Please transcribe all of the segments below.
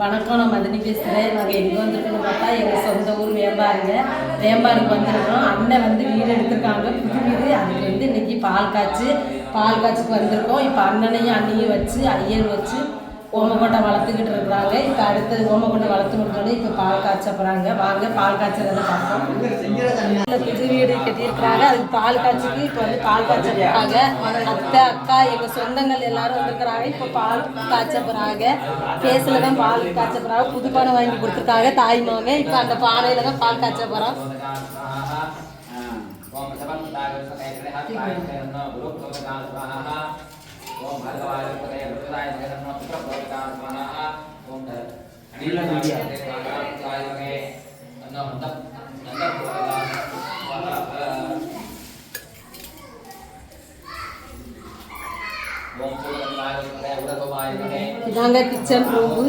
வணக்கம் நான் மதினி பேசுகிறேன் நாங்கள் எங்கே வந்திருக்கோம்னு பார்த்தா எங்கள் சொந்த ஊர் வேம்பாருங்க. வேம்பாருக்கு வந்திருக்கோம் அண்ணன் வந்து வீடு எடுத்திருக்காங்க. புது வீடு. அதுக்கு வந்து இன்னைக்கு பால் காய்ச்சி பால் காய்ச்சிக்கு வந்திருக்கோம். இப்போ அண்ணனையும் அண்ணியும் வச்சு ஐயர் வச்சு ஓமக்கொட்டை வளர்த்துக்கிட்டு இருக்கிறாங்க இப்போ அடுத்தது ஓமக்கொட்டை வளர்த்து முடிஞ்சோடனே இப்போ பால் காய்ச்ச போகிறாங்க வாங்க பால் காய்ச்சறதை பார்ப்போம். புது வீடு கட்டியிருக்கிறாங்க. அதுக்கு பால் காய்ச்சிக்கு இப்போ வந்து பால் காய்ச்ச போகிறாங்க அத்தை அக்கா எங்கள் சொந்தங்கள் எல்லாரும் வந்துருக்கிறாங்க. இப்போ பால் காய்ச்ச போகிறாங்க கேஸில் தான் பால் காய்ச்ச போகிறாங்க புது பானை வாங்கி கொடுத்துருக்காங்க தாய் மாமே இப்போ அந்த பானையில் தான் பால் காய்ச்ச போகிறோம் ஓம் சபந்தாய ஓம் பகவாய சதே ருத்ராய சுப்ரபவதா ஸ்வாஹா ஓம் அனிலநாய சேனோ அன்னோ ஹந்தப் நந்தப் ஸ்வாஹா ஓம் பூர்ணமாய சதே உரகமாய சதே இதாங்க kitchen room.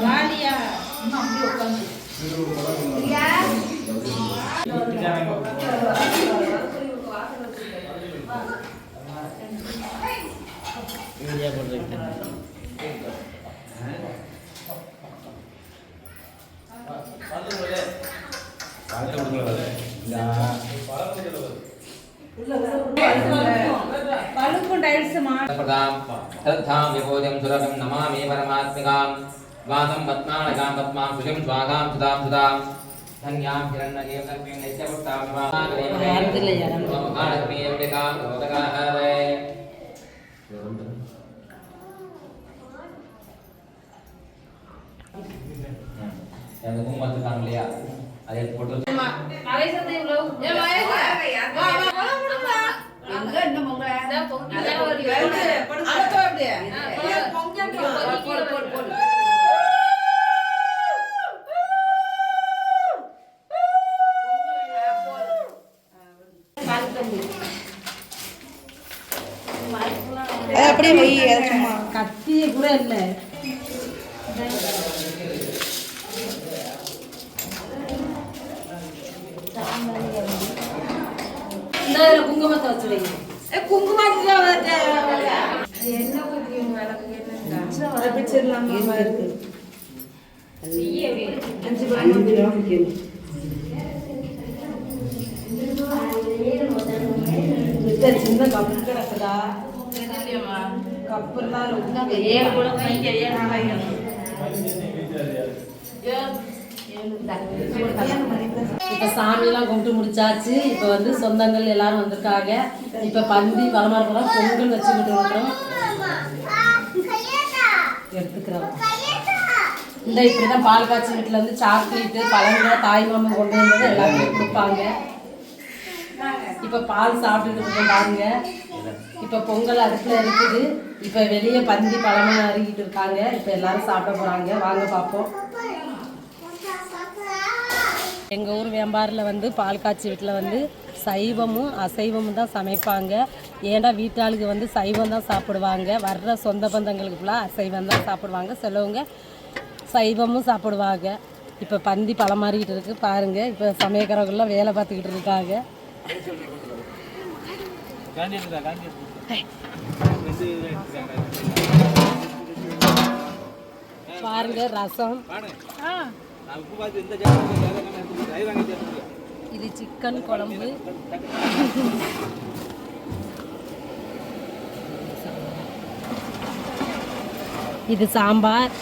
Maria, não, meu canto. எடுக்கியா எல்லாமே எடுத்து வச்சுக்கணும் இந்த प्रदां श्रद्धां विभूतिं सुरभिं नमामि परमात्मिकां वासं पद्माणकां पद्मां सुषिं स्वागां எனக்கு குங்குமம் வச்சிருக்காங்க இல்லையா? அதை எடுத்து போட்டு அப்படியே வை அது சும்மா. கத்திய கூட இல்லை. குங்குமத்தை வச்சு வைங்க இந்த சின்ன கப்பு கிடக்குதா கப்பு ஏழு கூட இப்போ சாமியெல்லாம் கும்பிட்டு முடிச்சாச்சு. இப்போ வந்து சொந்தங்கள் எல்லாரும் வந்திருக்காங்க. இப்போ பந்தி பலமாரம் பொங்கல் வச்சுக்கிட்டு இருக்கிறோம். எடுத்துக்கிறோம். இந்த இப்படி தான் பால் காய்ச்சி வீட்டில் வந்து சாக்லேட்டு பழங்கள் தாய் மாமன் கொண்டு வந்தது எல்லாருமே கொடுப்பாங்க. இப்போ பால் சாப்பிட்டுட்டு இருக்கோம் பாருங்க. இப்போ பொங்கல் அடுப்பில் இருக்குது. இப்போ வெளியே பந்தி பழமாக அருகிட்டு இருக்காங்க. இப்போ எல்லாரும் சாப்பிட போகிறாங்க வாங்க பார்ப்போம் எங்கள் ஊர் வேம்பாரில் வந்து பால் காய்ச்சி வீட்டில் வந்து சைவமும் அசைவமும் தான் சமைப்பாங்க. ஏன்டா வீட்டாளுக்கு வந்து சைவம் தான் சாப்பிடுவாங்க. வர்ற சொந்த பந்தங்களுக்கு ஃபுல்லாக அசைவம் தான் சாப்பிடுவாங்க. சிலவங்க சைவமும் சாப்பிடுவாங்க. இப்போ பந்தி பழமாறிக்கிட்டு இருக்கு. பாருங்கள் இப்போ சமயக்காரங்களாம் வேலை பார்த்துக்கிட்டு இருக்காங்க. பாருங்க ரசம். இது சிக்கன் குழம்பு. இது சாம்பார்.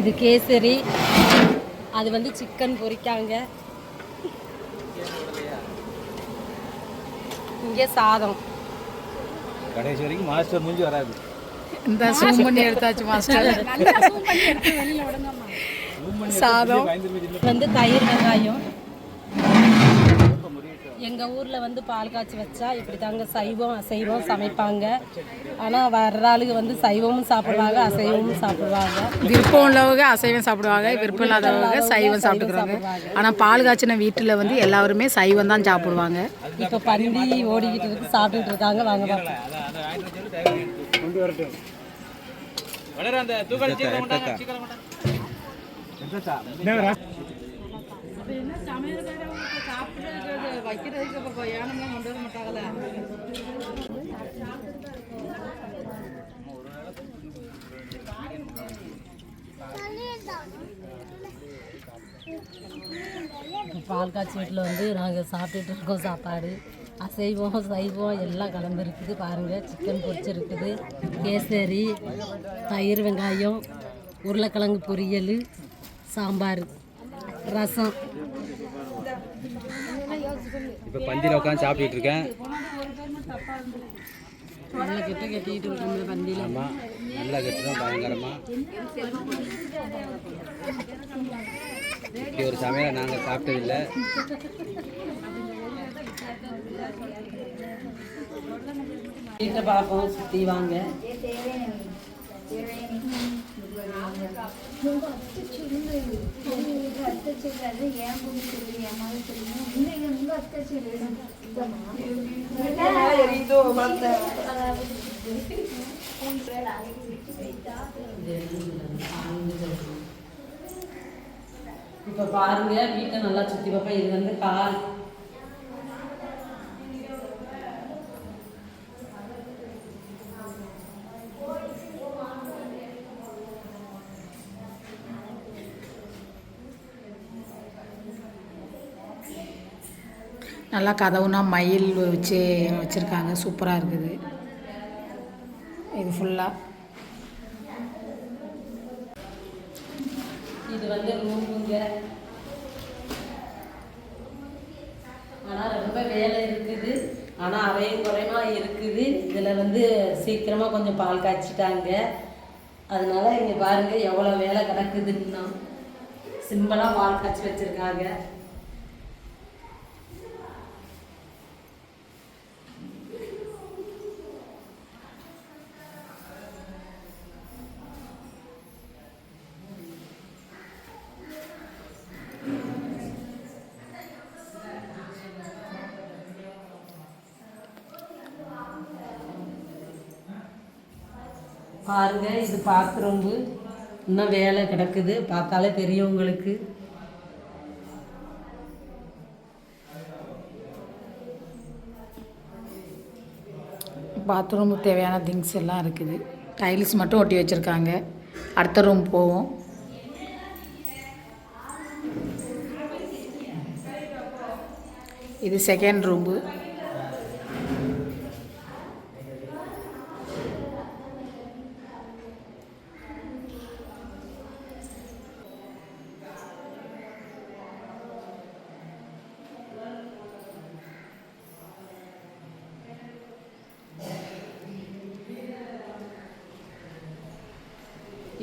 இது கேசரி. அது வந்து சிக்கன் பொரிக்காங்க. இங்கே சாதம். கடைசி வரைக்கும் மாஸ்டர் முடிஞ்சு வராது. இந்த zoom பண்ணி எடுத்தாச்சு மாஸ்டர் சாதம். வந்து தயிர் வெங்காயம். எங்கள் ஊரில் வந்து பால் காய்ச்சி வச்சா இப்படி தாங்க சைவம் அசைவம் சமைப்பாங்க. ஆனால் வர்ற ஆளுங்க வந்து சைவமும் சாப்பிடுவாங்க அசைவமும் சாப்பிடுவாங்க. விருப்பம் உள்ளவங்க அசைவம் சாப்பிடுவாங்க விருப்பம் இல்லாதவங்க சைவம் சாப்பிட்டுக்கிறாங்க. ஆனால் பால் காய்ச்சின வீட்டில் வந்து எல்லாருமே சைவம் தான் சாப்பிடுவாங்க. இப்போ பந்தி ஓடிக்கிட்டு இருக்கு சாப்பிட்டுட்டு இருக்காங்க வாங்க பார்ப்போம் கொண்டு வரட்டும். அந்த தூக்கல் சீக்கிரம் கொண்டாங்க சீக்கிரம் கொண்டாங்க. இப்போ பால் காய்ச்சி வீட்டில் வந்து நாங்கள் சாப்பிட்டுட்டு இருக்கோம் சாப்பாடு. அசைவம் சைவம் எல்லாம் கலந்து இருக்குது பாருங்கள் சிக்கன் பொரிச்சிருக்குது. கேசரி தயிர் வெங்காயம் உருளைக்கிழங்கு பொரியல் சாம்பார் ரசம். இப்போ பந்தியில் உட்காந்து சாப்பிட்டுட்டு இருக்கேன். நல்லா கிட்ட கட்டிட்டு இருக்கோம் பந்தியில். ஆமாம் நல்லா கட்டுறோம் பயங்கரமாக இப்படி ஒரு சமையலை நாங்கள் சாப்பிட்டதில்லை. வீட்டை பார்ப்போம் சுற்றி வாங்க. இப்போ பாருங்க வீட்டை நல்லா சுத்தி பாப்பா இது வந்து கால் நல்லா கதவுனா மயில் வச்சு வச்சுருக்காங்க. சூப்பராக இருக்குது. இது ஃபுல்லாக இது வந்து ரூமுங்க ஆனால் ரொம்ப வேலை இருக்குது. ஆனால் அவையும் குறைமா இருக்குது. இதில் வந்து சீக்கிரமாக கொஞ்சம் பால் காய்ச்சிட்டாங்க. அதனால இங்கே பாருங்கள் எவ்வளோ வேலை கிடக்குதுன்னா. சிம்பிளாக பால் காய்ச்சி வச்சுருக்காங்க. பாருங்க இது பாத்ரூம் இன்னும் வேலை கிடக்குது. பார்த்தாலே பெரியவங்களுக்கு பாத்ரூமுக்கு தேவையான திங்ஸ் எல்லாம் இருக்குது. டைல்ஸ் மட்டும் ஒட்டி வச்சுருக்காங்க. அடுத்த ரூம் போவோம். இது செகண்ட் ரூம்பு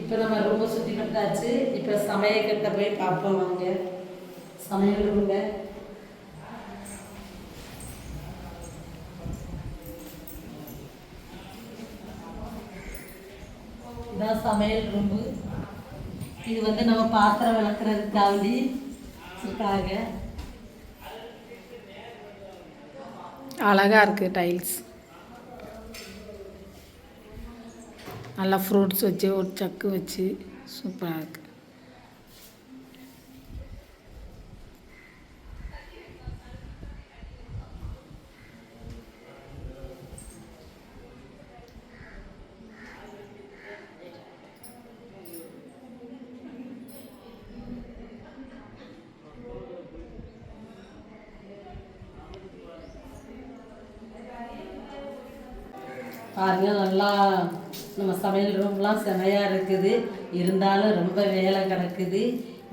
இப்போ நம்ம ரொம்ப சுற்றி பார்த்தாச்சு. இப்போ சமையல்கிட்ட போய் பார்ப்போம் வாங்க. சமையல் ரூங்க இதான் சமையல் ரூம்பு இது வந்து நம்ம பாத்திரம் விளக்குறதுக்காண்டி இருக்காங்க. அழகாக இருக்குது டைல்ஸ். நல்லா ஃப்ரூட்ஸ் வச்சு ஒரு சக்கு வச்சு சூப்பராக இருக்குது பாருங்க நல்லா நம்ம சமையல் ரூம்லாம் செமையாக இருக்குது. இருந்தாலும் ரொம்ப வேலை கிடக்குது.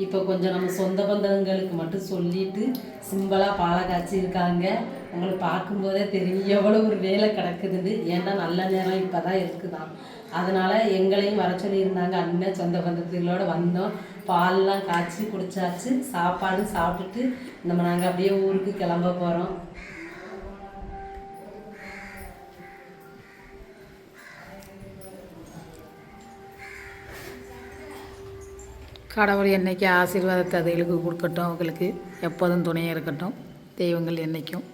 இப்போ கொஞ்சம் நம்ம சொந்த பந்தங்களுக்கு மட்டும் சொல்லிட்டு சிம்பிளாக பாலை காய்ச்சி இருக்காங்க பார்க்கும்போதே தெரியும் எவ்வளோ ஒரு வேலை கிடக்குதுன்னு. ஏன்னா நல்ல நேரம் இப்போ தான் இருக்குதான். அதனால் எங்களையும் வர சொல்லியிருந்தாங்க. அண்ணன் சொந்த பந்தத்துகளோடு வந்தோம். பால்லாம் காய்ச்சி குடிச்சாச்சு. சாப்பாடு சாப்பிட்டுட்டு நம்ம நாங்கள் அப்படியே ஊருக்கு கிளம்ப போகிறோம் கடவுள் என்றைக்கு ஆசீர்வாதத்தை அதுகளுக்கு கொடுக்கட்டும் அவங்களுக்கு எப்போதும் துணையாக இருக்கட்டும். தெய்வங்கள் என்றைக்கும்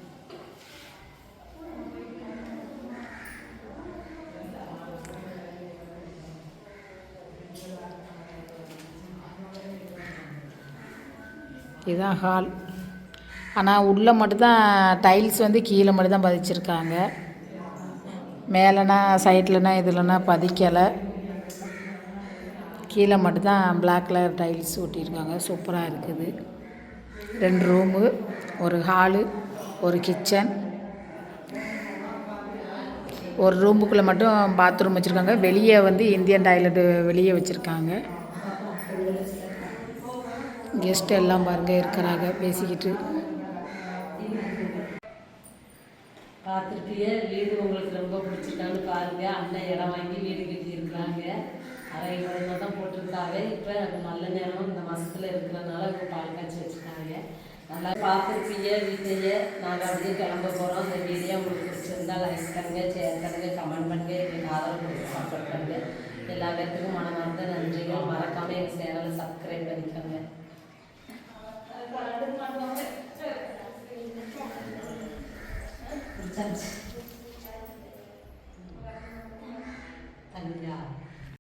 இதுதான் ஹால் ஆனால் உள்ளே மட்டும்தான் டைல்ஸ் வந்து கீழே மட்டும்தான் பதிச்சிருக்காங்க. மேலேனா சைட்லனா இதுலனா பதிக்கலை. கீழே மட்டும்தான் பிளாக் கலர் டைல்ஸ் ஒட்டியிருக்காங்க. சூப்பராக இருக்குது. ரெண்டு ரூமு ஒரு ஹாலு ஒரு கிச்சன் ஒரு ரூமுக்குள்ளே மட்டும் பாத்ரூம் வச்சுருக்காங்க. வெளியே வந்து இந்தியன் டாய்லெட்டு வெளியே வச்சுருக்காங்க. கெஸ்ட் எல்லாம் பாருங்க இருக்கிறாங்க பேசிக்கிட்டு. பார்த்துருக்கீங்க வீடு உங்களுக்கு ரொம்ப பிடிச்சிருக்கான்னு பாருங்க. அண்ணன் இடம் வாங்கி வீடு கட்டி இருக்கிறாங்க அரை மருந்து தான் போட்டிருக்காங்க இப்போ அது நல்ல நேரம் இந்த மாதத்தில் இருக்கிறதுனால இப்போ பால் காய்ச்சி வச்சுருக்காங்க நல்லா பார்த்துருப்பீங்க வீட்டையே நாங்கள் அப்படியே கிளம்ப போகிறோம் இந்த வீடியோ உங்களுக்கு பிடிச்சிருந்தா லைக் பண்ணுங்க ஷேர் பண்ணுங்க கமெண்ட் பண்ணுங்க. எங்களுக்கு ஆதரவு கொடுத்து சப்போர்ட் பண்ணுங்க. எல்லா பேர்த்துக்கும் மனமார்ந்த நன்றிகள். மறக்காமல் எங்கள் சேனலை சப்ஸ்கிரைப் பண்ணிக்கோங்க. Thank you.